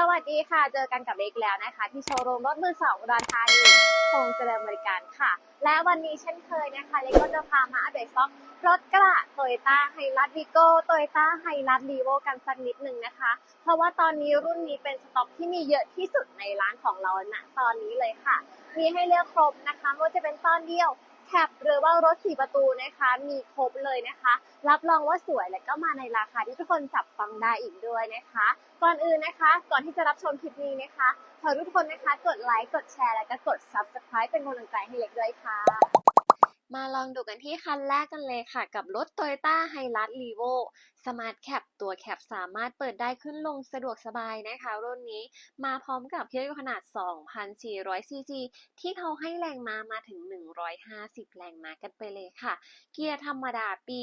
สวัสดีค่ะ เจอกันกับเล็กแล้วนะคะ ที่โชว์รูมรถมือสองอุดรธานีคงเจริญบริการค่ะ และวันนี้เช่นเคยนะคะ เล็กก็จะพามาอัปเดตสต็อกรถกระโตโยต้าไฮรัสวีโก้โตโยต้าไฮรัสรีโวกันสักนิดหนึ่งนะคะ เพราะว่าตอนนี้รุ่นนี้เป็นสต็อกที่มีเยอะที่สุดในร้านของเราณตอนนี้เลยค่ะ มีให้เลือกครบนะคะไม่ว่าจะเป็นตอนเดียว แคปหรือว่ารถสี่ประตูนะคะ มีครบเลยนะคะ รับรองว่าสวยและก็มาในราคาที่ทุกคนจับต้องได้อีกด้วยนะคะ ก่อนอื่นนะคะ ก่อนที่จะรับชมคลิปนี้นะคะขอทุกคนนะคะ กดไลค์กดแชร์และก็กด subscribe เป็นกำลังใจให้เล็กด้วยค่ะ มาลองดูกันที่คันแรกกันเลยค่ะ กับรถ Toyota h i l u x r e v o Smart Cap ตัวแคปสามารถเปิดได้ขึ้นลงสะดวกสบายนะคะ รุ่นนี้มาพร้อมกับเครื่องยนต์ขนาด 2,400ซีซีที่เขาให้แรงม้ามาถึง 150 แรงม้ากันไปเลยค่ะ เกียร์ธรรมดาปี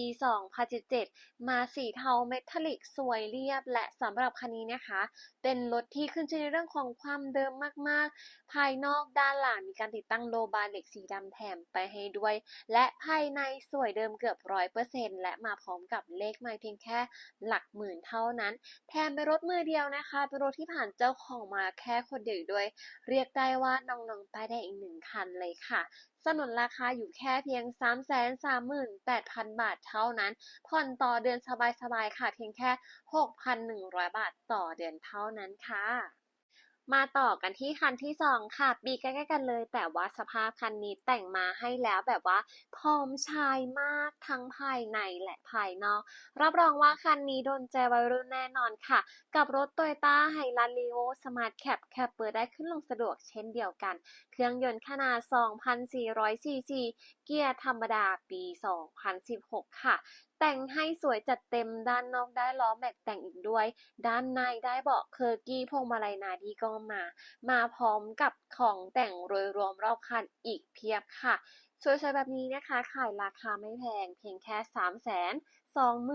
2017 มาสีเทาเมทัลลิกสวยเรียบ และสำหรับคันนี้นะคะ เป็นรถที่ขึ้นชื่อในเรื่องของความเดิมมาก ๆ ภายนอกด้านหลังมีการติดตั้งโลบาร์เหล็กสีดำแถมไปให้ด้วยและภายในสวยเดิมเกือบร้อยเปอร์เซ็นต์และมาพร้อมกับเลขไม่เพียงแค่หลักหมื่นเท่านั้น แถมเป็นรถมือเดียวนะคะเป็นรถที่ผ่านเจ้าของมาแค่คนเดียวด้วย เรียกได้ว่าน้องๆไปได้อีกหนึ่งคันเลยค่ะสนุนราคาอยู่แค่เพียง 338,000 บาทเท่านั้น ผ่อนต่อเดือนสบายๆ ค่ะ เพียงแค่ 6,100 บาทต่อเดือนเท่านั้นค่ะ มาต่อกันที่คันที่2ค่ะ ปีใกล้ๆกันเลย แต่ว่าสภาพคันนี้แต่งมาให้แล้วแบบว่าพร้อมชายมากทั้งภายในและภายนอก รับรองว่าคันนี้โดนใจวัยรุ่นแน่นอนค่ะ กับรถ Toyota h i l u x r e v o Smart Cap แคปเปิดได้ขึ้นลงสะดวกเช่นเดียวกัน เครื่องยนต์ขนาด 2,400ซีซีเกียร์ธรรมดาปี 2016 ค่ะ แต่งให้สวยจัดเต็มด้านนอกได้ล้อแม็กแต่งอีกด้วย ด้านในได้เบาะเคอร์กี้พวงมาลัยนาดีก็มา มาพร้อมกับของแต่งโดยรวมรอบคันอีกเพียบค่ะสวยๆแบบนี้นะคะ ขายราคาไม่แพงเพียงแค่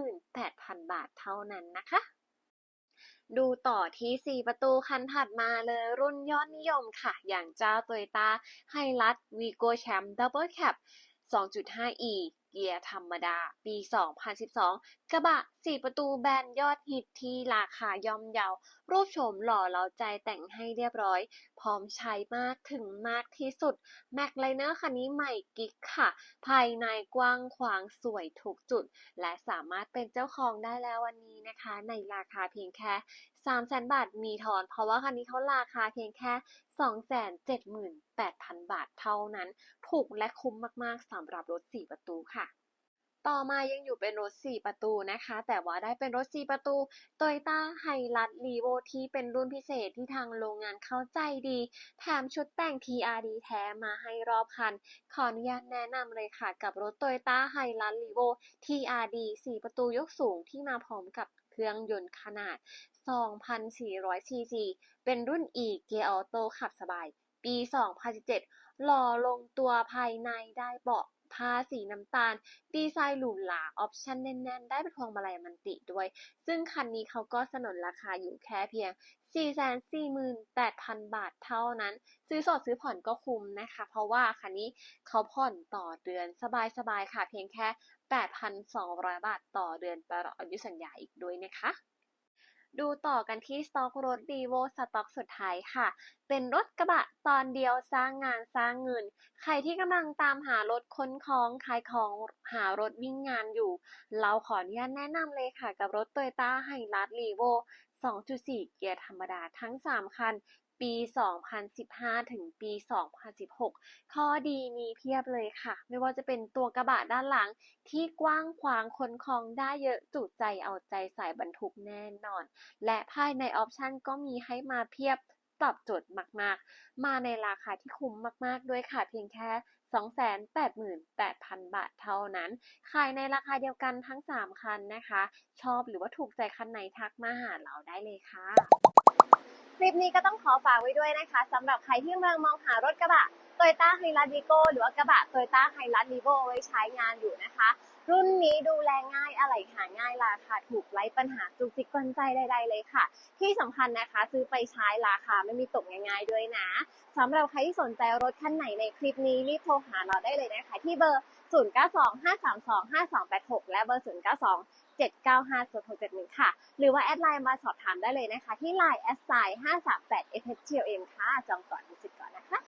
328,000 บาทเท่านั้นนะคะดูต่อที่ 4 ประตูคันถัดมาเลยรุ่นยอดนิยมค่ะ อย่างเจ้า Toyota Hilux Vigo Champ Double Cab 2.5e เกียร์ธรรมดา ปี 2012 กระบะ 4 ประตูแบรนด์ยอดฮิตที่ราคาย่อมเยา รูปโฉมหล่อเราใจแต่งให้เรียบร้อย พร้อมใช้มากถึงมากที่สุดแม็กไลเนอร์คันนี้ใหม่กิ๊กค่ะ ภายในกว้างขวางสวยทุกจุด และสามารถเป็นเจ้าของได้แล้ววันนี้นะคะ ในราคาเพียงแค่3 0 0 0 0 0บาทมีทอน เพราะว่าคันนี้เขาราคาเพียงแค่278,000บาทเท่านั้น ถูกและคุ้มมากๆสำหรับรถ4ประตูค่ะต่อมายังอยู่เป็นรถ 4 ประตูนะคะ แต่ว่าได้เป็นรถ 4 ประตู Toyota Hilux Revo ที่เป็นรุ่นพิเศษที่ทางโรงงานเข้าใจดี แถมชุดแต่ง TRD แท้มาให้รอบคัน ขออนุญาตแนะนำเลยค่ะ กับรถ Toyota Hilux Revo TRD 4 ประตูยกสูงที่มาพร้อมกับ รื่องยนต์ขนาด 2,400 ซีซี เป็นรุ่น E เกียร์ออโต้ขับสบาย ปี 2017 หล่อลงตัวภายในได้เบาะ ผ้าสีน้ำตาล ดีไซน์หรูหราออปชั่นแน่นๆ ได้เป็นพวงมาลัยมันติด้วย ซึ่งคันนี้เขาก็สนนราคาอยู่แค่เพียง 448,000 บาทเท่านั้น ซื้อสดซื้อผ่อนก็คุ้มนะคะ เพราะว่าคันนี้เขาผ่อนต่อเดือนสบายๆค่ะเพียงแค่ 8,200 บาทต่อเดือนตลอดอายุสัญญาอีกด้วยนะคะ ดูต่อกันที่สต็อกรถดีโวสต็อกสุดท้ายค่ะ เป็นรถกระบะตอนเดียวสร้างงานสร้างเงิน ใครที่กำลังตามหารถค้นของขายของหารถวิ่งงานอยู่ เราขออนุญาตแนะนำเลยค่ะ กับรถ Toyota Hilux Revo 2.4 เกียร์ธรรมดาทั้ง 3 คัน ปี 2015 ถึงปี 2016 ข้อดีมีเพียบเลยค่ะ ไม่ว่าจะเป็นตัวกระบะด้านหลังที่กว้างขวางขนของได้เยอะจุใจเอาใจใส่บรรทุกแน่นอน และภายในออปชันก็มีให้มาเพียบตอบโจทย์มาก ๆ มาในราคาที่คุ้มมาก ๆ ด้วยค่ะ เพียงแค่ 288,000 บาทเท่านั้น ขายในราคาเดียวกันทั้ง 3 คันนะคะ ชอบหรือว่าถูกใจคันไหนทักมาหาเราได้เลยค่ะ คลิปนี้ก็ต้องขอฝากไว้ด้วยนะคะสำหรับใครที่กำลังมองหารถกระบะโตยต้าไฮรันดิโกหรือว่ากระบะโตโยต้าไฮรัสลีโวไว้ใช้งานอยู่นะคะ รุ่นนี้ดูแลง่ายอะไหล่หาง่ายราคาถูกไร้ปัญหาจุกจิกกวนใจใดๆเลยค่ะ ที่สำคัญนะคะซื้อไปใช้ราคาไม่มีตกง่ายๆด้วยนะสำหรับใครที่สนใจรถคันไหนในคลิปนี้รีบโทรหาเราได้เลยนะคะ ที่เบอร์ 0925325286 และเบอร์ 092 795 0671 ค่ะ หรือว่าแอดไลน์มาสอบถามได้เลยนะคะ ที่ไลน์แอดไซน์538 FHGM ค่ะ จองก่อนดูสิก่อนนะคะ